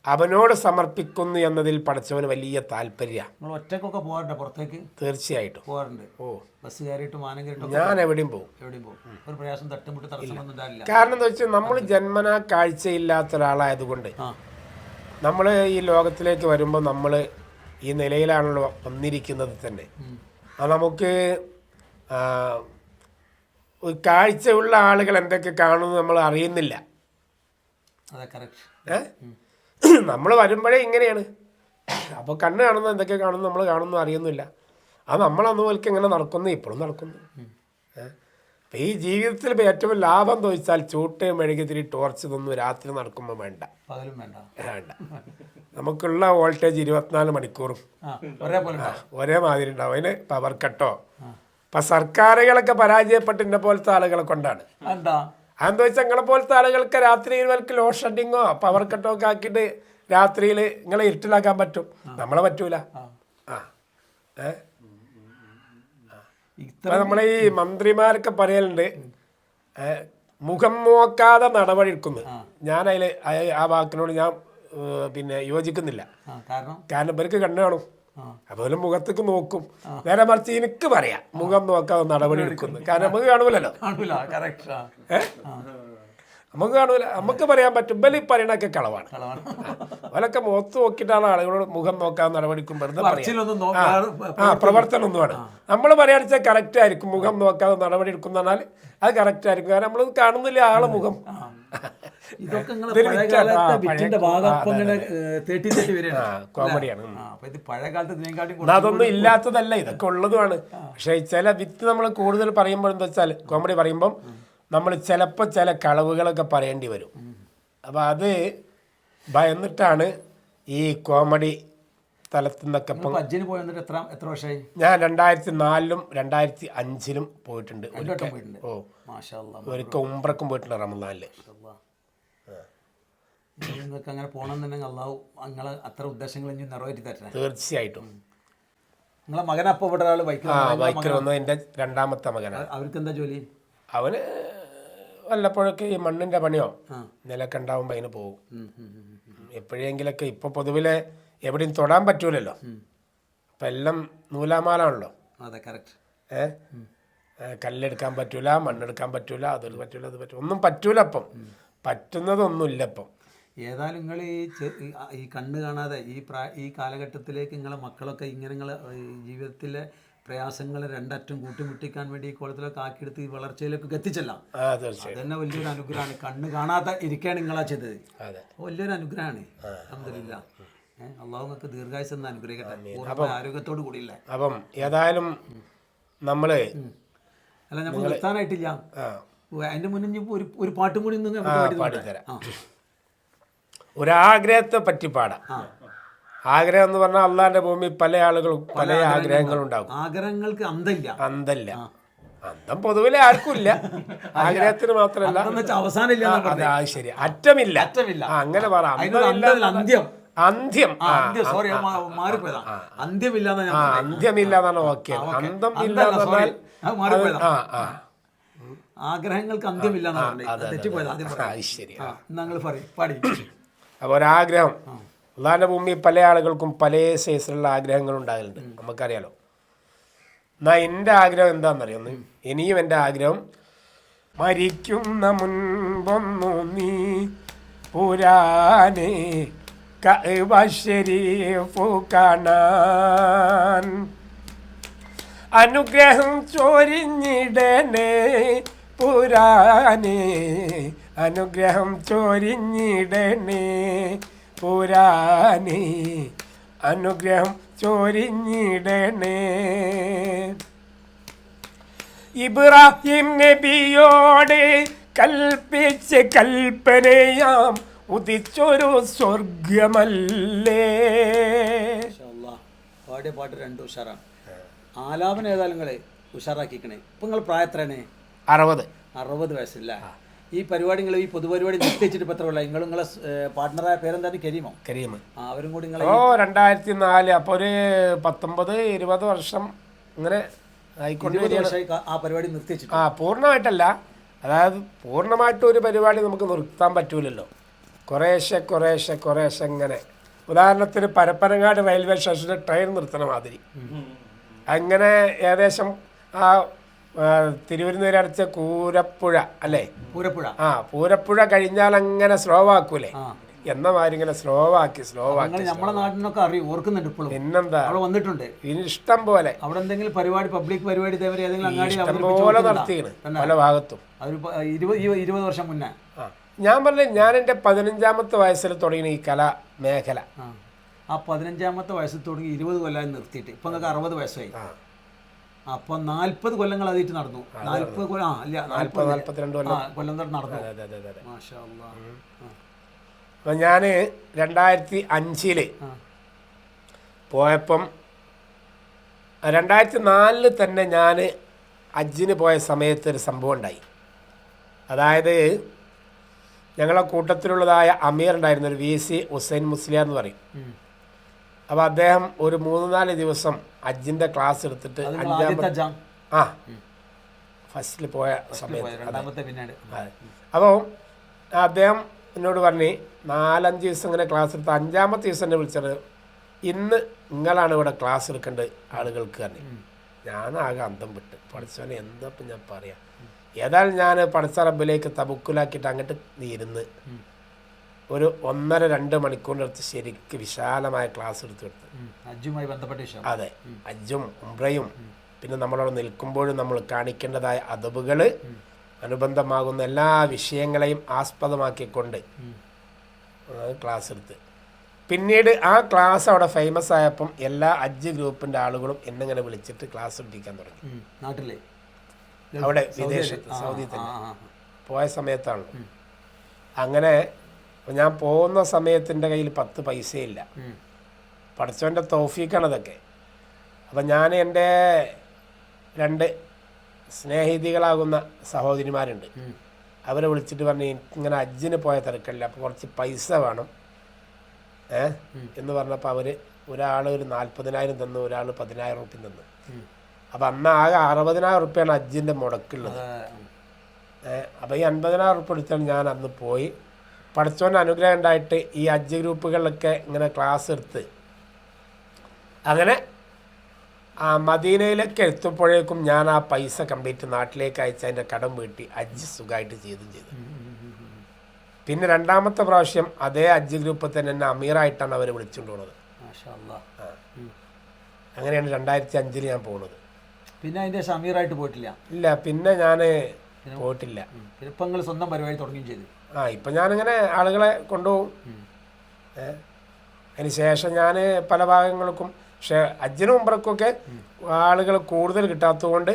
അവനോട് സമർപ്പിക്കുന്നു എന്നതിൽ പഠിച്ചവന് വലിയ താല്പര്യമാണ് നമ്മൾ ഒറ്റക്കൊക്കെ പോകാറുണ്ട് പുറത്തേക്ക്? തീർച്ചയായിട്ടും. പോകാറുണ്ട്. ഓ. ബസ് കയറിയിട്ട് മാനം കയറിയിട്ട് ഞാൻ എവിടെയും പോകും. എവിടെയും പോകും. ഒരു പ്രയാസം തട്ടുമുട്ട് തടസ്സമൊന്നും ഉണ്ടാവില്ല. കാരണം എന്താ വെച്ചാൽ നമ്മൾ ജന്മനാ കാഴ്ചയില്ലാത്ത ഒരാളായതുകൊണ്ട് നമ്മൾ ഈ ലോകത്തിലേക്ക് വരുമ്പോൾ നമ്മൾ ഈ നിലയിലാണല്ലോ വന്നിരിക്കുന്നത് തന്നെ. അത് നമുക്ക് കാഴ്ചയുള്ള ആളുകൾ എന്തൊക്കെ കാണുന്നു നമ്മൾ അറിയുന്നില്ല. നമ്മൾ വരുമ്പോഴേ ഇങ്ങനെയാണ്. അപ്പോൾ കണ്ണ് കാണുന്ന എന്തൊക്കെ കാണുന്നു നമ്മൾ കാണുന്നു അറിയുന്നില്ല. അത് നമ്മൾ അന്ന് പോലൊക്കെ ഇങ്ങനെ നടക്കുന്നു ഇപ്പോഴും നടക്കുന്നു. അപ്പം ഈ ജീവിതത്തിൽ ഏറ്റവും ലാഭം ചോദിച്ചാൽ ചൂട്ട് മെഴുകുതിരി ടോർച്ച് ഇതൊന്നും രാത്രി നടക്കുമ്പോൾ വേണ്ട. വേണ്ട. നമുക്കുള്ള വോൾട്ടേജ് ഇരുപത്തിനാല് മണിക്കൂറും. ഒരേ മാതിരി ഉണ്ടാവും. അതിന് പവർ കട്ടോ ഇപ്പം സർക്കാരുകളൊക്കെ പരാജയപ്പെട്ട് ഇന്ന പോലത്തെ ആളുകളെ കൊണ്ടാണ്. എന്താ? അതെന്താ വെച്ചാൽ നിങ്ങളെ പോലത്തെ ആളുകൾക്ക് രാത്രിയിൽ വർക്ക് ലോഡ് ഷെഡിങ്ങോ പവർ കട്ടോ ഒക്കെ ആക്കിയിട്ട് രാത്രിയിൽ നിങ്ങളെ ഇരുട്ടിലാക്കാൻ പറ്റും. നമ്മളെ പറ്റൂല. ആ. ഏ? നമ്മളെ ഈ മന്ത്രിമാരൊക്കെ പറയലുണ്ട്. മുഖം നോക്കാതെ നടപടി എടുക്കുന്നു. അതിൽ ആ വാക്കിനോട് ഞാൻ പിന്നെ യോജിക്കുന്നില്ല. കാരണം ഇവർക്ക് കണ്ണു കാണും. അതുപോലെ മുഖത്തേക്ക് നോക്കും. നേരെ മറിച്ച് എനിക്ക് പറയാം. മുഖം നോക്കാതെ നടപടി എടുക്കുന്നു. കാരണം നമുക്ക് കാണൂലല്ലോ. നമുക്ക് കാണൂല. നമുക്ക് പറയാൻ പറ്റും. ബലി പറയണൊക്കെ കളവാണ്. അവരൊക്കെ മുഖത്ത് നോക്കിയിട്ടാണ് ആളുകളോട് മുഖം നോക്കാൻ നടപടിക്കും വെറുതെ ആ, പ്രവർത്തനം ഒന്നുമാണ് നമ്മൾ പറയാണെച്ചാൽ കറക്റ്റ് ആയിരിക്കും. മുഖം നോക്കാതെ നടപടി എന്ന് പറഞ്ഞാൽ അത് കറക്റ്റ് ആയിരിക്കും. കാരണം നമ്മൾ കാണുന്നില്ല ആളെ മുഖം. ഇതൊക്കെ നിങ്ങളെ ഇതൊരു പഴയ കാലത്തെ പഴയ- ഭാഗം ആ, ഇപ്പൊ ഇങ്ങനെ തേട്ടി തേട്ടി വരികയാണ്. കോമഡിയാണ്. അപ്പൊ ഇത് ഇതിനെക്കാട്ടി അതൊന്നും ഇല്ലാത്തതല്ല ഇതൊക്കെ ഉള്ളതുമാണ്. പക്ഷെ ചില വിത്ത് നമ്മൾ കൂടുതൽ പറയുമ്പോൾ എന്താ വെച്ചാൽ കോമഡി പറയുമ്പം നമ്മൾ ചിലപ്പോൾ ചില കളവുകളൊക്കെ പറയേണ്ടി വരും. അപ്പോൾ അത് ഭയന്നിട്ടാണ് ഈ കോമഡി സ്ഥലത്തുനിന്നൊക്കെ വന്നിട്ട് എത്ര എത്ര വർഷമായി? ഞാൻ രണ്ടായിരത്തി നാലിലും രണ്ടായിരത്തി അഞ്ചിലും പോയിട്ടുണ്ട്. ഓ. ഒരിക്കൽ പോയിട്ടുണ്ട് അല്ലാ. നിങ്ങൾക്ക് അങ്ങനെ പോകണമെന്നുണ്ടെങ്കിൽ അള്ളാഹു നിങ്ങളെ അത്ര ഉദ്ദേശങ്ങൾ ഇനി നിറവേറ്റി തരണം. തീർച്ചയായിട്ടും. നിങ്ങളെ മകൻ അപ്പോൾ ഇവിടെ ഒരാൾ ബൈക്കിൽ ബൈക്കിൽ എന്റെ രണ്ടാമത്തെ മകനാണ് അവർക്ക് എന്താ ജോലി? അവന് വല്ലപ്പോഴൊക്കെ ഈ മണ്ണിന്റെ പണിയോ. നിലക്കെ ഉണ്ടാവുമ്പോൾ അതിന് പോകും. എപ്പോഴെങ്കിലൊക്കെ ഇപ്പോൾ പൊതുവിലെ എവിടെയും തൊടാൻ പറ്റൂലല്ലോ. അപ്പം എല്ലാം നൂലാമാലാണല്ലോ. അതെ കറക്റ്റ് ഏ? ഏ, കല്ലെടുക്കാൻ പറ്റൂല മണ്ണെടുക്കാൻ പറ്റൂല അതൊരു പറ്റൂല അത് പറ്റൂല. ഒന്നും പറ്റൂല അപ്പം പറ്റുന്നതൊന്നുമില്ല ഇപ്പം. ഏതായാലും നിങ്ങൾ ഈ ഈ- കണ്ണ് കാണാതെ ഈ പ്രാ ഈ കാലഘട്ടത്തിലേക്ക് നിങ്ങളെ മക്കളൊക്കെ ഇങ്ങനെ നിങ്ങൾ ജീവിതത്തിലെ പ്രയാസങ്ങൾ രണ്ടറ്റം കൂട്ടിമുട്ടിക്കാൻ വേണ്ടി ഈ കുളത്തിലൊക്കെ ആക്കിയെടുത്ത് ഈ വളർച്ചയിലേക്ക് എത്തിച്ചല്ല. അതന്നെ വലിയൊരു അനുഗ്രഹമാണ്. കണ്ണ് കാണാതെ ഇരിക്കുകയാണ് നിങ്ങളാ ചെയ്തത്. വലിയൊരു അനുഗ്രഹമാണ്. അഹമ്മദില്ല ഏഹ് അള്ളാഹു നിങ്ങൾക്ക് ദീർഘായുസ് എന്ന് അനുഗ്രഹിക്കട്ടെ. ആരോഗ്യത്തോട് കൂടിയില്ല? അപ്പം ഏതായാലും നമ്മൾ അല്ല നമ്മൾ നിർത്താനായിട്ടില്ല. അതിന്റെ മുന്നേ ഇനി ഒരു ഒരു പാട്ടും കൂടി പാടിത്തരാം. ഒരാഗ്രഹത്തെ പറ്റി പാടാം. ആഗ്രഹം എന്ന് പറഞ്ഞാൽ അള്ളാന്റെ ഭൂമി പല ആളുകളും പല ആഗ്രഹങ്ങളുണ്ടാകും ആഗ്രഹങ്ങൾക്ക് അന്തല്ല അന്തല്ല അന്തം പൊതുവിലെ ആർക്കും ഇല്ല ആഗ്രഹത്തിന് മാത്രമല്ല. അതെന്ന് വെച്ചാൽ അവസാനം ഇല്ല എന്നാ അതെ ശരി. അറ്റമില്ല. അറ്റമില്ല. അങ്ങനെ പറ. അന്ത്യം. സോറി മാറിപ്പോയതാ. ആ. അന്ത്യമില്ല എന്നാണ് ഓക്കെ. അന്തം ഇല്ല. ആ ആ ആഗ്രഹങ്ങൾക്ക് അന്ത്യമില്ലാന്ന് പറഞ്ഞത് തെറ്റിപ്പോയത് ആദ്യം ശരി ആ നിങ്ങൾ പറയും. പാടി. അപ്പോൾ ഒരാഗ്രഹം. അള്ളാന്റെ ഭൂമി പല ആളുകൾക്കും പല സൈസിലുള്ള ആഗ്രഹങ്ങൾ ഉണ്ടാകലുണ്ട് നമുക്കറിയാലോ. എന്നാ എന്റെ ആഗ്രഹം എന്താണെന്നറിയാം ഇനിയും എന്റെ ആഗ്രഹം മരിക്കുന്ന മുൻപൊന്നു നീ പുരാനെ കാണാൻ. അനുഗ്രഹം ചോരിഞ്ഞിടനെ പുരാനേ അനുഗ്രഹം ചോരിഞ്ഞിടണേ. പുരാനേ അനുഗ്രഹം ചോരിഞ്ഞിടണേ. ഇബ്രാഹിം നബിയോട് കൽപ്പിച്ച് കൽപ്പനയാം. ഉദിച്ചൊരു സ്വർഗമല്ലേ പാടിയ പാട്ട് രണ്ട് ഉഷാറാണ്. ആലാപന ഏതായാലും നിങ്ങളെ ഉഷാറാക്കിക്കണേ. ഇപ്പൊ നിങ്ങൾ പ്രായത്രയാണ് അറുപത്. അറുപത് വയസ്സില്ല? ഈ പരിപാടി നിങ്ങൾ ഈ പൊതുപരിപാടി നിർത്തിച്ചിട്ട് ഇപ്പൊ എത്ര ഉള്ള നിങ്ങൾ നിങ്ങളെ പാർട്ട്ണറായ പേരെന്താണ്? കരീമോ? കരീം ആ അവരും കൂടി നിങ്ങൾ ഓ രണ്ടായിരത്തി നാല് അപ്പോൾ ഒരു പത്തൊമ്പത് ഇരുപത് വർഷം ഇങ്ങനെ ആയിക്കൊണ്ട് ആ പരിപാടി നിർത്തിച്ചിട്ട് ആ പൂർണമായിട്ടല്ല. അതായത് പൂർണമായിട്ട് ഒരു പരിപാടി നമുക്ക് നിർത്താൻ പറ്റൂലല്ലോ. കുറേശ്ശെ കുറേശ്ശെ കുറേശ്ശെ ഇങ്ങനെ. ഉദാഹരണത്തിന് പരപ്പനങ്ങാട് റെയിൽവേ സ്റ്റേഷനിൽ ട്രെയിൻ നിർത്തണ മാതിരി. അങ്ങനെ ഏകദേശം ആ, തിരുവനന്തപുരം അടച്ച കൂരപ്പുഴ അല്ലേ? പൂരപ്പുഴ ആ പൂരപ്പുഴ കഴിഞ്ഞാൽ അങ്ങനെ സ്ലോ ആക്കൂലേ എന്ന മാതിരി ഇങ്ങനെ സ്ലോ ആക്കി സ്ലോ ആക്കി നമ്മുടെ നാട്ടിനൊക്കെ അറിയും ഓർക്കുന്നുണ്ട് ഇപ്പോഴും. പിന്നെന്താ? അവിടെ വന്നിട്ടുണ്ട്. ഇനി ഇഷ്ടം പോലെ. അവിടെ എന്തെങ്കിലും പരിപാടി പബ്ലിക് പരിപാടി ഇതേവരെ ഏതെങ്കിലും അങ്ങാടി ഇഷ്ടം പോലെ? നടത്തിയാണ് പല ഭാഗത്തും. ഇരുപത് വർഷം മുന്നേ. ഞാൻ പറഞ്ഞു ഞാൻ എന്റെ പതിനഞ്ചാമത്തെ വയസ്സിൽ തുടങ്ങിയ ഈ കല മേഖല. ആ. പതിനഞ്ചാമത്തെ വയസ്സിൽ തുടങ്ങി ഇരുപത് കൊല്ലം നിർത്തിയിട്ട്. ഇപ്പൊ നിങ്ങൾക്ക് അറുപത് വയസ്സായി. അപ്പൊ നാല്പത് കൊല്ലങ്ങൾ അതിട്ട് നടന്നു. നാല്പത് കൊല്ലം ആ ഇല്ല നാല്പത് നാൽപ്പത്തിരണ്ട് ആ കൊല്ലം തൊട്ട് നടന്നു. അതെ അതെ അതെ അതെ മാഷാ അല്ലാ. ആ. അപ്പം ഞാൻ രണ്ടായിരത്തി അഞ്ചിൽ ആ. പോയപ്പം രണ്ടായിരത്തി നാലിൽ തന്നെ ഞാൻ അജിന് പോയ സമയത്ത് ഒരു സംഭവം ഉണ്ടായി. അതായത് ഞങ്ങളെ കൂട്ടത്തിലുള്ളതായ അമീർ ഉണ്ടായിരുന്നു ഒരു വി സി ഹുസൈൻ മുസ്ലിയാർ എന്ന് പറയും. ഉം. അപ്പോൾ അദ്ദേഹം ഒരു മൂന്ന് നാല് ദിവസം അജിന്റെ ക്ലാസ് എടുത്തിട്ട് അഞ്ചാമത്തെ ആ. ഫസ്റ്റിൽ പോയ സമയത്ത്. അപ്പോൾ അദ്ദേഹം എന്നോട് പറഞ്ഞു നാലഞ്ച് ദിവസം ഇങ്ങനെ ക്ലാസ് എടുത്ത് അഞ്ചാമത്തെ ദിവസം എന്നെ വിളിച്ചത് ഇന്ന് നിങ്ങളാണ് ഇവിടെ ക്ലാസ് എടുക്കേണ്ടത് ആളുകൾക്ക് തന്നെ ഞാനാകെ അന്തം വിട്ട്. പഠിച്ചവനെ എന്താ ഞാൻ പറയാം? ഏതായാലും ഞാൻ പഠിച്ച റബ്ബിലേക്ക് തബുക്കുലാക്കിയിട്ട് അങ്ങോട്ട് ഇരുന്ന് ഒരു ഒന്നര രണ്ട് മണിക്കൂറിനടുത്ത് ശരിക്ക് വിശാലമായ ക്ലാസ് എടുത്തു കിട്ടും അജുമായി ബന്ധപ്പെട്ട അതെ. അജ്ജും ഉംറയും പിന്നെ നമ്മളവിടെ നിൽക്കുമ്പോഴും നമ്മൾ കാണിക്കേണ്ടതായ അതവുകൾ അനുബന്ധമാകുന്ന എല്ലാ വിഷയങ്ങളെയും ആസ്പദമാക്കിക്കൊണ്ട് ക്ലാസ് എടുത്ത്. പിന്നീട് ആ ക്ലാസ് അവിടെ ഫേമസ് ആയപ്പം എല്ലാ അജ്ജ് ഗ്രൂപ്പിന്റെ ആളുകളും എന്നിങ്ങനെ വിളിച്ചിട്ട് ക്ലാസ് എടുപ്പിക്കാൻ തുടങ്ങി. നാട്ടിലെ? അവിടെ വിദേശത്ത് സൗദി തന്നെ. പോയ സമയത്താണ്. അങ്ങനെ ഞാൻ പോകുന്ന സമയത്തിന്റെ കയ്യിൽ പത്ത് പൈസയില്ല. പഠിച്ചവന്റെ തൗഫീക്കാണ് അതൊക്കെ. അപ്പം ഞാൻ എന്റെ രണ്ട് സ്നേഹിതികളാകുന്ന സഹോദരിമാരുണ്ട്. അവരെ വിളിച്ചിട്ട് പറഞ്ഞു ഇങ്ങനെ അജ്ജിന് പോയ തിരക്കല്ല അപ്പോൾ കുറച്ച് പൈസ വേണം. ഏ? എന്ന് പറഞ്ഞപ്പോൾ അവർ ഒരാൾ ഒരു നാൽപ്പതിനായിരം തന്നു ഒരാൾ പതിനായിരം റുപ്യ തന്നു. അപ്പം അന്ന് ആകെ അറുപതിനായിരം റുപ്യാണ് അജ്ജിന്റെ മുടക്കുള്ളത്. ഏഹ് ഉം. അപ്പോൾ ഈ അൻപതിനായിരം റുപ്യ എടുത്താണ് ഞാൻ അന്ന് പോയി. പഠിച്ചോന്റെ അനുഗ്രഹം ഉണ്ടായിട്ട് ഈ അജ്ജ് ഗ്രൂപ്പുകളിലൊക്കെ ഇങ്ങനെ ക്ലാസ് എടുത്ത് അങ്ങനെ ആ മദീനയിലേക്ക് എത്തുമ്പോഴേക്കും ഞാൻ ആ പൈസ കംപ്ലീറ്റ് നാട്ടിലേക്ക് അയച്ച് അതിന്റെ കടം വീട്ടി അജ്ജ് സുഖമായിട്ട് ചെയ്തും ചെയ്തു. പിന്നെ രണ്ടാമത്തെ പ്രാവശ്യം അതേ അജ്ജ് ഗ്രൂപ്പിൽ തന്നെ എന്നെ അമീറായിട്ടാണ് അവർ വിളിച്ചുകൊണ്ട് പോണത്. അങ്ങനെയാണ് രണ്ടായിരത്തി അഞ്ചിൽ ഞാൻ പോണത് പിന്നെ അതിന്റെ അമീറായിട്ട് പോയിട്ടില്ല ഇല്ല പിന്നെ ഞാൻ പോയിട്ടില്ല. ഇപ്പം നിങ്ങൾ സ്വന്തം പരിപാടി തുടങ്ങുകയും ചെയ്തു ആ ഇപ്പം ഞാനിങ്ങനെ ആളുകളെ കൊണ്ടുപോകും? അതിന് ശേഷം ഞാൻ പല ഭാഗങ്ങൾക്കും പക്ഷേ അജ്ജനും ഉംറക്കൊക്കെ ആളുകൾ കൂടുതൽ കിട്ടാത്തതുകൊണ്ട്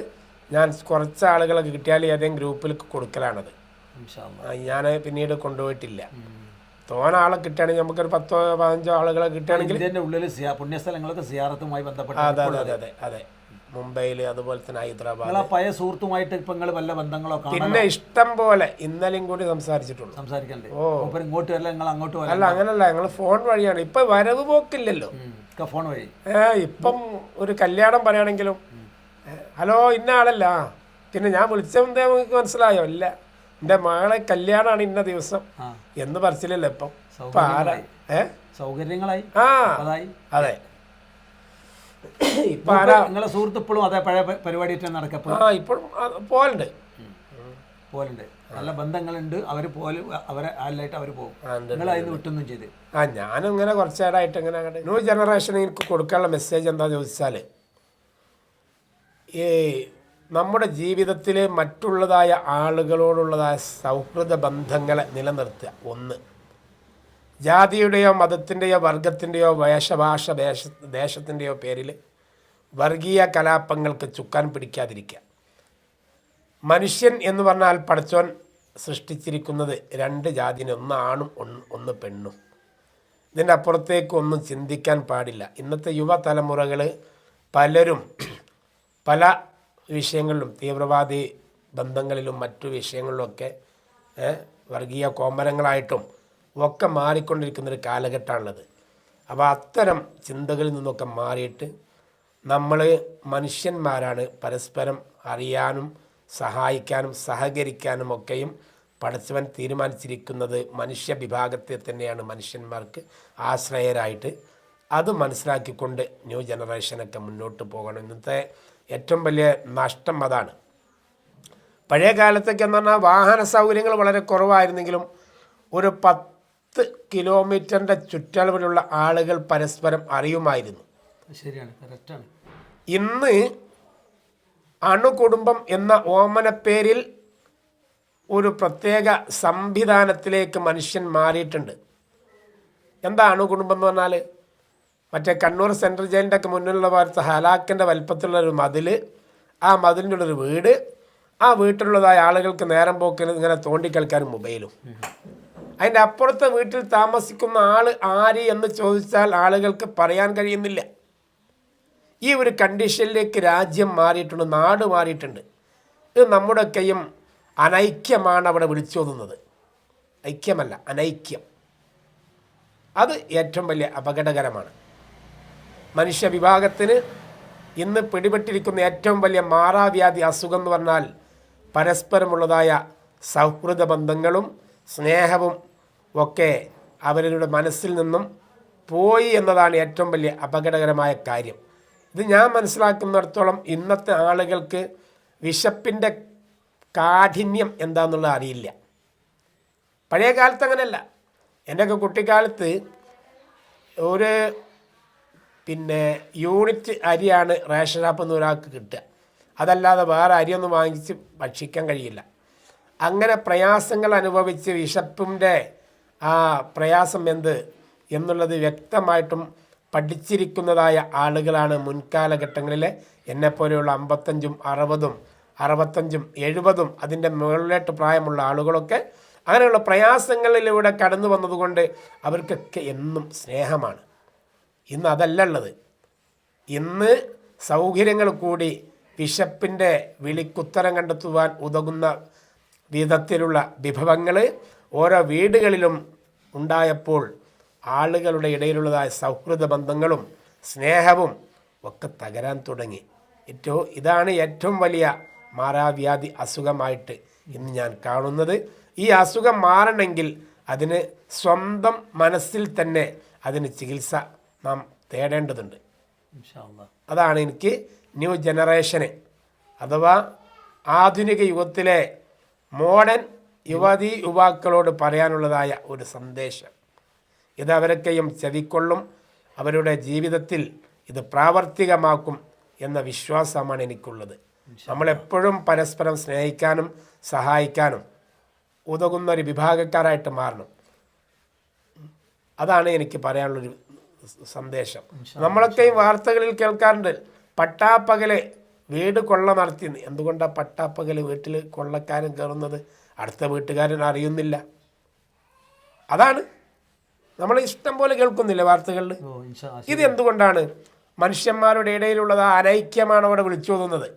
ഞാൻ കുറച്ച് ആളുകളൊക്കെ കിട്ടിയാൽ ഏതെങ്കിലും ഗ്രൂപ്പിൽ കൊടുക്കലാണത്. ഞാൻ പിന്നീട് കൊണ്ടുപോയിട്ടില്ല. തോന ആളെ കിട്ടുകയാണെങ്കിൽ നമുക്കൊരു പത്തോ പതിനഞ്ചോ ആളുകളെ കിട്ടുകയാണെങ്കിൽ ഉള്ളിൽ പുണ്യസ്ഥലങ്ങളൊക്കെ സിയാറത്തുമായി ബന്ധപ്പെട്ട അതെ അതെ അതെ അതെ മുംബൈയിൽ അതുപോലെ തന്നെ ഹൈദരാബാദ്. പഴയ സുഹൃത്തുമായിട്ട് ഇപ്പൊ നിങ്ങൾ വല്ല ബന്ധങ്ങളോ പിന്നെ ഇഷ്ടം പോലെ ഇന്നലെയും കൂടി സംസാരിച്ചിട്ടുള്ളൂ. സംസാരിക്കണ്ടേ? ഓ. ഇങ്ങോട്ട് വരില്ല നിങ്ങൾ അങ്ങോട്ട് വരില്ല അല്ല അങ്ങനല്ല ഞങ്ങൾ ഫോൺ വഴിയാണ്. ഇപ്പൊ വരവ് പോക്കില്ലല്ലോ. ഫോൺ വഴി. ഏ ഇപ്പം ഒരു കല്യാണം പറയുകയാണെങ്കിലും ഹലോ ഇന്ന ആളല്ല. പിന്നെ ഞാൻ വിളിച്ചെന്തേ നമുക്ക് മനസ്സിലായോ? അല്ല എന്റെ മകളെ കല്യാണമാണ് ഇന്ന ദിവസം. എന്ന് പറച്ചില്ലല്ലോ ഇപ്പം ആരാ? ഏ? സൗകര്യങ്ങളായി. ആ. അതായി. അതെ. ഇപ്പം ആരാ നിങ്ങളെ സുഹൃത്ത് ഇപ്പോഴും അതേ പഴയ പരിപാടി നടക്കപ്പോൾ ആ ഇപ്പോഴും പോലുണ്ട് പോലുണ്ട് നല്ല ബന്ധങ്ങളുണ്ട്. അവർ പോലും അവരെ ആലായിട്ട് അവർ പോകും. നിങ്ങൾ അതിന് വിട്ടൊന്നും ചെയ്ത്. ആ ഞാനും ഇങ്ങനെ കുറച്ച് നേരമായിട്ട് ഇങ്ങനെ അങ്ങോട്ട് ന്യൂ ജനറേഷൻ എനിക്ക് കൊടുക്കാനുള്ള മെസ്സേജ് എന്താ ചോദിച്ചാൽ ഈ നമ്മുടെ ജീവിതത്തിലെ മറ്റുള്ളതായ ആളുകളോടുള്ളതായ സൗഹൃദ ബന്ധങ്ങളെ നിലനിർത്തുക. ഒന്ന്. ജാതിയുടെയോ മതത്തിന്റെയോ വർഗത്തിന്റെയോ വേഷഭാഷ ദേശ ദേശത്തിന്റെയോ പേരിൽ വർഗീയ കലാപങ്ങൾക്ക് ചുക്കാൻ പിടിക്കാതിരിക്കുക. മനുഷ്യൻ എന്ന് പറഞ്ഞാൽ പടച്ചോൻ സൃഷ്ടിച്ചിരിക്കുന്നത് രണ്ട് ജാതിന് ഒന്ന് ആണും ഒന്ന് പെണ്ണും. ഇതിന്റെ അപ്പുറത്തേക്ക് ഒന്നും ചിന്തിക്കാൻ പാടില്ല. ഇന്നത്തെ യുവതലമുറകൾ പലരും പല വിഷയങ്ങളിലും തീവ്രവാദി ബന്ധങ്ങളിലും മറ്റു വിഷയങ്ങളിലുമൊക്കെ വർഗീയ കോമരങ്ങളായിട്ടും ഒക്കെ മാറിക്കൊണ്ടിരിക്കുന്നൊരു കാലഘട്ടമാണുള്ളത്. അപ്പോൾ അത്തരം ചിന്തകളിൽ നിന്നൊക്കെ മാറിയിട്ട് നമ്മൾ മനുഷ്യന്മാരാണ് പരസ്പരം അറിയാനും സഹായിക്കാനും സഹകരിക്കാനും ഒക്കെയും പഠിച്ചവൻ തീരുമാനിച്ചിരിക്കുന്നത് മനുഷ്യ വിഭാഗത്തെ തന്നെയാണ് മനുഷ്യന്മാർക്ക് ആശ്രയരായിട്ട്. അത് മനസ്സിലാക്കിക്കൊണ്ട് ന്യൂ ജനറേഷനൊക്കെ മുന്നോട്ട് പോകണം. ഇന്നത്തെ ഏറ്റവും വലിയ നഷ്ടം അതാണ്. പഴയ കാലത്തൊക്കെ എന്ന് പറഞ്ഞാൽ വാഹന സൗകര്യങ്ങൾ വളരെ കുറവായിരുന്നെങ്കിലും ഒരു പത്ത് കിലോമീറ്ററിന്റെ ചുറ്റളവിലുള്ള ആളുകൾ പരസ്പരം അറിയുമായിരുന്നു. ശരിയാണ് കറക്റ്റാണ്. ഇന്ന് അണുകുടുംബം എന്ന ഓമനപ്പേരിൽ ഒരു പ്രത്യേക സംവിധാനത്തിലേക്ക് മനുഷ്യൻ മാറിയിട്ടുണ്ട്. എന്താ അണുകുടുംബം എന്ന് പറഞ്ഞാൽ മറ്റേ കണ്ണൂർ സെൻട്രൽ ജയിലിന്റെ ഒക്കെ മുന്നിലുള്ള ഭാഗത്ത് ഹലാക്കിന്റെ വലിപ്പത്തിലുള്ള ഒരു മതിൽ ആ മതിലിന്റെ ഉള്ളൊരു വീട് ആ വീട്ടിലുള്ളതായ ആളുകൾക്ക് നേരം പോക്കിന് ഇങ്ങനെ തോണ്ടിക്കളിക്കാനും മൊബൈലും. അതിന്റെ അപ്പുറത്തെ വീട്ടിൽ താമസിക്കുന്ന ആൾ ആര് എന്ന് ചോദിച്ചാൽ ആളുകൾക്ക് പറയാൻ കഴിയുന്നില്ല. ഈ ഒരു കണ്ടീഷനിലേക്ക് രാജ്യം മാറിയിട്ടുണ്ട് നാട് മാറിയിട്ടുണ്ട്. ഇത് നമ്മുടെയൊക്കെയും അനൈക്യമാണ് അവിടെ വിളിച്ചോതുന്നത് ഐക്യമല്ല അനൈക്യം. അത് ഏറ്റവും വലിയ അപകടകരമാണ്. മനുഷ്യ വിഭാഗത്തിന് ഇന്ന് പിടിപെട്ടിരിക്കുന്ന ഏറ്റവും വലിയ മാറാവ്യാധി അസുഖം എന്ന് പറഞ്ഞാൽ പരസ്പരമുള്ളതായ സൗഹൃദ ബന്ധങ്ങളും സ്നേഹവും ഒക്കെ അവരുടെ മനസ്സിൽ നിന്നും പോയി എന്നതാണ് ഏറ്റവും വലിയ അപകടകരമായ കാര്യം. ഇത് ഞാൻ മനസ്സിലാക്കുന്നിടത്തോളം ഇന്നത്തെ ആളുകൾക്ക് വിശപ്പിന്റെ കാഠിന്യം എന്താണെന്നുള്ളത് അറിയില്ല. പഴയ കാലത്ത് അങ്ങനെയല്ല. എന്റെയൊക്കെ കുട്ടിക്കാലത്ത് ഒരു പിന്നെ യൂണിറ്റ് അരിയാണ് റേഷൻ ഷാപ്പിൽ നിന്ന് ഒരാൾക്ക് കിട്ടുക. അതല്ലാതെ വേറെ അരിയൊന്നും വാങ്ങിച്ച് ഭക്ഷിക്കാൻ കഴിയില്ല. അങ്ങനെ പ്രയാസങ്ങൾ അനുഭവിച്ച് വിശപ്പിന്റെ ആ പ്രയാസം എന്ത് എന്നുള്ളത് വ്യക്തമായിട്ടും പഠിച്ചിരിക്കുന്നതായ ആളുകളാണ് മുൻകാലഘട്ടങ്ങളിലെ എന്നെപ്പോലെയുള്ള അമ്പത്തഞ്ചും അറുപതും അറുപത്തഞ്ചും എഴുപതും അതിന്റെ മുകളിലോട്ട് പ്രായമുള്ള ആളുകളൊക്കെ അങ്ങനെയുള്ള പ്രയാസങ്ങളിലൂടെ കടന്നു വന്നതുകൊണ്ട് അവർക്കൊക്കെ എന്നും സ്നേഹമാണ്. ഇന്ന് അതല്ല ഉള്ളത്. ഇന്ന് സൗകര്യങ്ങൾ കൂടി വിശപ്പിന്റെ വിളിക്കുത്തരം കണ്ടെത്തുവാൻ ഉതകുന്ന വിധത്തിലുള്ള വിഭവങ്ങൾ ഓരോ വീടുകളിലും ഉണ്ടായപ്പോൾ ആളുകളുടെ ഇടയിലുള്ളതായ സൗഹൃദ ബന്ധങ്ങളും സ്നേഹവും ഒക്കെ തകരാൻ തുടങ്ങി. ഏറ്റവും ഇതാണ് ഏറ്റവും വലിയ മാറാവ്യാധി അസുഖമായിട്ട് ഇന്ന് ഞാൻ കാണുന്നത്. ഈ അസുഖം മാറണമെങ്കിൽ അതിന് സ്വന്തം മനസ്സിൽ തന്നെ അതിന് ചികിത്സ നാം തേടേണ്ടതുണ്ട്. അതാണ് എനിക്ക് ന്യൂ ജനറേഷന് അഥവാ ആധുനിക യുഗത്തിലെ മോഡേൺ യുവതി യുവാക്കളോട് പറയാനുള്ളതായ ഒരു സന്ദേശം. ഇത് അവരൊക്കെയും ചെവിക്കൊള്ളും അവരുടെ ജീവിതത്തിൽ ഇത് പ്രാവർത്തികമാക്കും എന്ന വിശ്വാസമാണ് എനിക്കുള്ളത്. നമ്മളെപ്പോഴും പരസ്പരം സ്നേഹിക്കാനും സഹായിക്കാനും ഉതകുന്ന ഒരു വിഭാഗക്കാരായിട്ട് മാറണം. അതാണ് എനിക്ക് പറയാനുള്ളൊരു സന്ദേശം. നമ്മളൊക്കെ ഈ വാർത്തകളിൽ കേൾക്കാറുണ്ട് പട്ടാപ്പകലെ വീട് കൊള്ള നടത്തി എന്തുകൊണ്ടാണ് പട്ടാപ്പകൽ വീട്ടിൽ കൊള്ളക്കാരൻ കയറുന്നത് അടുത്ത വീട്ടുകാരൻ അറിയുന്നില്ല. അതാണ്. നമ്മൾ ഇഷ്ടം പോലെ കേൾക്കുന്നില്ല വാർത്തകളിൽ ഇത് എന്തുകൊണ്ടാണ് മനുഷ്യന്മാരുടെ ഇടയിലുള്ളത് ആ അനൈക്യമാണ് അവിടെ വിളിച്ചു തോന്നുന്നത്.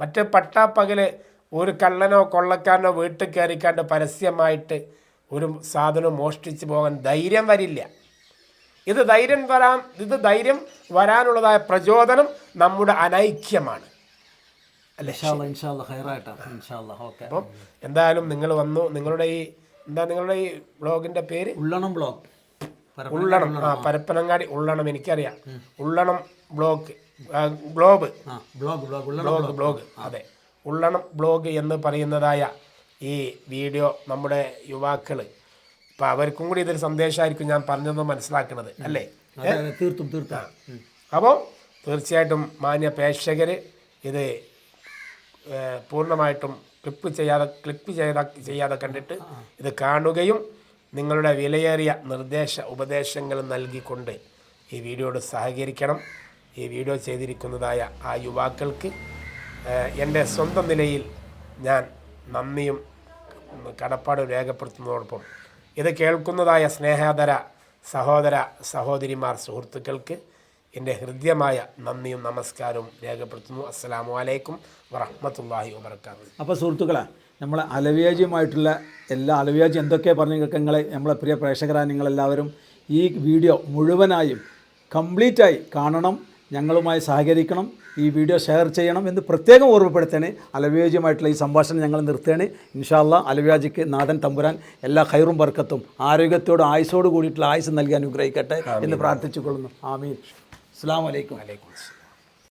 മറ്റ് പട്ടാപ്പകൽ ഒരു കള്ളനോ കൊള്ളക്കാരനോ വീട്ടിൽ കയറിക്കാണ്ട് പരസ്യമായിട്ട് ഒരു സാധനം മോഷ്ടിച്ചു പോകാൻ ധൈര്യം വരില്ല. ഇത് ധൈര്യം വരാൻ ഇത് ധൈര്യം വരാനുള്ളതായ പ്രചോദനം നമ്മുടെ അനൈക്യമാണ്. അപ്പം എന്തായാലും നിങ്ങൾ വന്നു നിങ്ങളുടെ ഈ എന്താ നിങ്ങളുടെ ഈ ബ്ലോഗിന്റെ പേര്? ഉള്ളണം ബ്ലോഗ്. ഉള്ളണം. ആ പരപ്പനങ്ങാടി ഉള്ളണം എനിക്കറിയാം. Ullanam blog globe. Blog. Blog blog അതെ. ഉള്ളണം ബ്ലോഗ് എന്ന് പറയുന്നതായ ഈ വീഡിയോ നമ്മുടെ യുവാക്കൾ ഇപ്പം അവർക്കും കൂടി ഇതൊരു സന്ദേശമായിരിക്കും ഞാൻ പറഞ്ഞതെന്ന് മനസ്സിലാക്കുന്നത് അല്ലേ? തീർത്തും തീർത്താ. അപ്പോൾ തീർച്ചയായിട്ടും മാന്യ പ്രേക്ഷകർ ഇത് പൂർണമായിട്ടും ക്ലിപ്പ് ചെയ്യാതെ ക്ലിപ്പ് ചെയ്ത ചെയ്യാതെ കണ്ടിട്ട് ഇത് കാണുകയും നിങ്ങളുടെ വിലയേറിയ നിർദ്ദേശ ഉപദേശങ്ങൾ നൽകിക്കൊണ്ട് ഈ വീഡിയോയോട് സഹകരിക്കണം. ഈ വീഡിയോ ചെയ്തിരിക്കുന്നതായ ആ യുവാക്കൾക്ക് എന്റെ സ്വന്തം നിലയിൽ ഞാൻ നന്ദിയും കടപ്പാട് രേഖപ്പെടുത്തുന്നതോടൊപ്പം ഇത് കേൾക്കുന്നതായ സ്നേഹാതര സഹോദര സഹോദരിമാർ സുഹൃത്തുക്കൾക്ക് എന്റെ ഹൃദ്യമായ നന്ദിയും നമസ്കാരവും രേഖപ്പെടുത്തുന്നു. അസ്സലാമു അലൈക്കും വറഹ്മത്തുള്ളാഹി വബർക്കാത്ത് അപ്പോൾ സുഹൃത്തുക്കളെ നമ്മൾ അലവ്യാജ്യമായിട്ടുള്ള എല്ലാ അലവ്യാജ്യം എന്തൊക്കെ പറഞ്ഞു കേൾക്കങ്ങളെ നമ്മളെ പ്രിയ പ്രേക്ഷകരായ നിങ്ങളെല്ലാവരും ഈ വീഡിയോ മുഴുവനായും കംപ്ലീറ്റായി കാണണം ഞങ്ങളുമായി സഹകരിക്കണം ഈ വീഡിയോ ഷെയർ ചെയ്യണം എന്ന് പ്രത്യേകം ഓർമ്മപ്പെടുത്തേണ്. അലവ്യാജ്യമായിട്ടുള്ള ഈ സംഭാഷണം ഞങ്ങൾ നിർത്തുകയാണ്. ഇൻഷാല്ല അലവ്യാജിക്ക് നാഥൻ തമ്പുരാൻ എല്ലാ ഹൈറും വർക്കത്തും ആരോഗ്യത്തോടും ആയുസോട് കൂടിയിട്ടുള്ള ആയുസ് നൽകി അനുഗ്രഹിക്കട്ടെ എന്ന് പ്രാർത്ഥിച്ചുകൊള്ളുന്നു. ആമീൻ. അസ്സാം വലൈക്കും വലൈക്കും